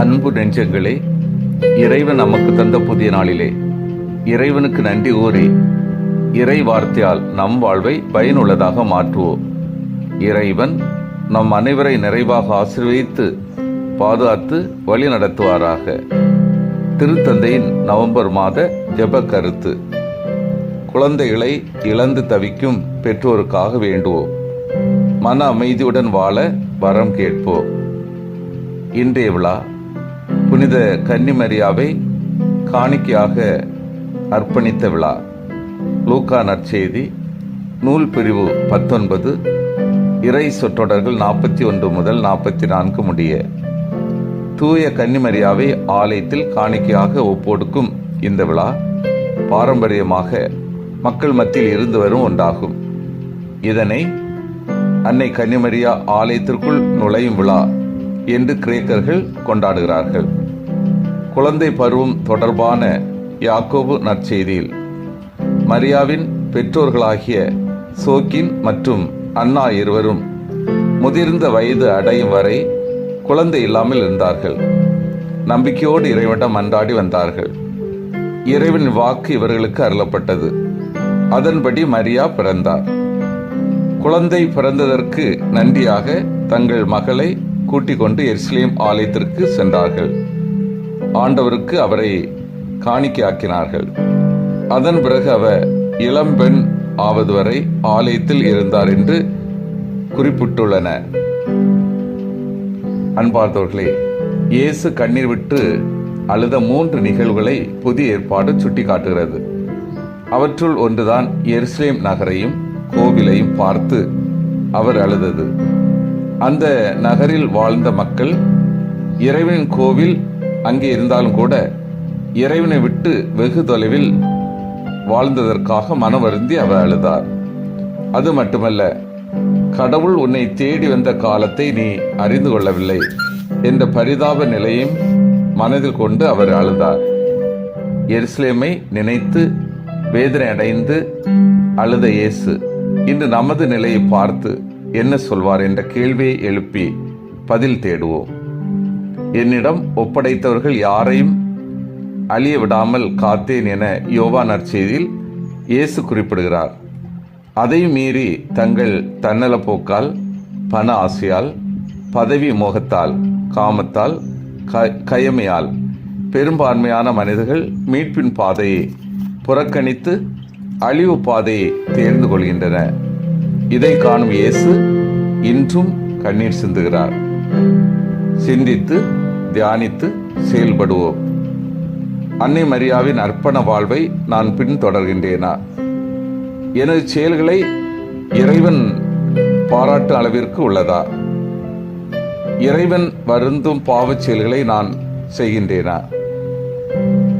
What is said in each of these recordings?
அன்பு நெஞ்சங்களே இறைவன் நமக்கு தந்த புதிய நாளிலே இறைவனுக்கு நன்றி கூறி இறை வார்த்தையால் நம் வாழ்வை பயனுள்ளதாக மாற்றுவோம். இறைவன் நம் அனைவரை நிறைவாக ஆசிர்வதித்து பாதுகாத்து வழி நடத்துவாராக. திருத்தந்தையின் நவம்பர் மாத ஜப கருத்து குழந்தைகளை இழந்து தவிக்கும் பெற்றோருக்காக வேண்டுவோம். மன அமைதியுடன் வாழ வரம் கேட்போம். இன்றைய விழா புனித கன்னிமரியாவை காணிக்கையாக அர்ப்பணித்த விழா. லூக்கா நற்செய்தி நூல் பிரிவு பத்தொன்பது இறை சொற்றொடர்கள் நாற்பத்தி ஒன்று முதல் நாற்பத்தி நான்கு முடிய. தூய கன்னிமரியாவை ஆலயத்தில் காணிக்கையாக ஒப்பொடுக்கும் இந்த விழா பாரம்பரியமாக மக்கள் மத்தியில் இருந்து வரும் ஒன்றாகும். இதனை அன்னை கன்னிமரியா ஆலயத்திற்குள் நுழையும் விழா என்று கிரேக்கர்கள் கொண்டாடுகிறார்கள். குழந்தை பருவம் தொடர்பான யாக்கோபு நற்செய்தியில். மரியாவின் பெற்றோர்களாகிய சோக்கின் மற்றும் அண்ணா இருவரும் முதிர்ந்த வயது அடையும் வரை குழந்தை இல்லாமல் இருந்தார்கள். நம்பிக்கையோடு இறைவனிடம் அன்றாடி வந்தார்கள். இறைவன் வாக்கு இவர்களுக்கு அருளப்பட்டது. அதன்படி மரியா பிறந்தார். குழந்தை பிறந்ததற்கு நன்றியாக தங்கள் மகளை கூட்டிக் கொண்டு எருசலேம் ஆலயத்திற்கு சென்றார்கள். ஆண்டவருக்கு அவரை காணிக்கையாக்கினார்கள். அதன் பிறகு அவர் இளம்பெண் ஆவது வரை ஆலயத்தில் இருந்தார் என்று குறிப்பிட்டுள்ளன. அன்பார்ந்தவர்களே இயேசு கண்ணீர் விட்டு அழுத மூன்று நிகழ்வுகளை புதிய ஏற்பாடு சுட்டிக்காட்டுகிறது. அவற்றுள் ஒன்றுதான் எருசலேம் நகரையும் கோவிலையும் பார்த்து அவர் அழுதது. அந்த நகரில் வாழ்ந்த மக்கள் இறைவனின் கோவில் அங்கே இருந்தாலும் கூட இறைவனை விட்டு வெகு தொலைவில் வாழ்ந்ததற்காக மனம் வருந்தி அவர் அழுதார். அது மட்டுமல்ல கடவுள் உன்னை தேடி வந்த காலத்தை நீ அறிந்து கொள்ளவில்லை என்ற பரிதாப நிலையும் மனதில் கொண்டு அவர் அழுதார். எருசலேமை நினைத்து வேதனை அடைந்து அழுத இயேசு இன்று நமது நிலையை பார்த்து என்ன சொல்வார் என்ற கேள்வியை எழுப்பி பதில் தேடுவோம். என்னிடம் ஒப்படைத்தவர்கள் யாரையும் அழிய விடாமல் காத்தேன் என யோவா நற்செய்தியில் இயேசு குறிப்பிடுகிறார். அதையும் மீறி தங்கள் தன்னலப்போக்கால் பண ஆசையால் பதவி மோகத்தால் காமத்தால் க- கயமையால் பெரும்பான்மையான மனிதர்கள் மீட்பின் பாதையை புறக்கணித்து அழிவு பாதையை தேர்ந்து கொள்கின்றன. இதை காணும் இயேசு இன்றும் கண்ணீர் சிந்துகிறார். சிந்தித்து தியானித்து செயல்படுவோம். அன்னை மரியாவின் அர்ப்பண வாழ்வை நான் பின்தொடர்கின்றேனா? எனது செயல்களை இறைவன் பாராட்டு அளவிற்கு உள்ளதா? இறைவன் வருந்தும் பாவச் செயல்களை நான் செய்கின்றேனா?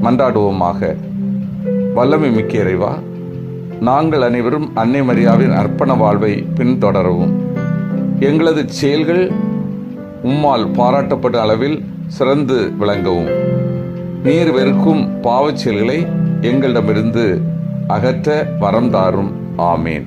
மன்றாடுவோமாக. வல்லமை மிக்க இறைவா நாங்கள் அனைவரும் அன்னை மரியாவின் அர்ப்பண வாழ்வை பின்தொடரவும். எங்களது செயல்கள் உம்மால் பாராட்டப்பட்ட அளவில் சிறந்து விளங்கவும். நீர் வெறுக்கும் பாவச் செயல்களை எங்களிடமிருந்து அகற்ற வரம் தாரும். ஆமேன்.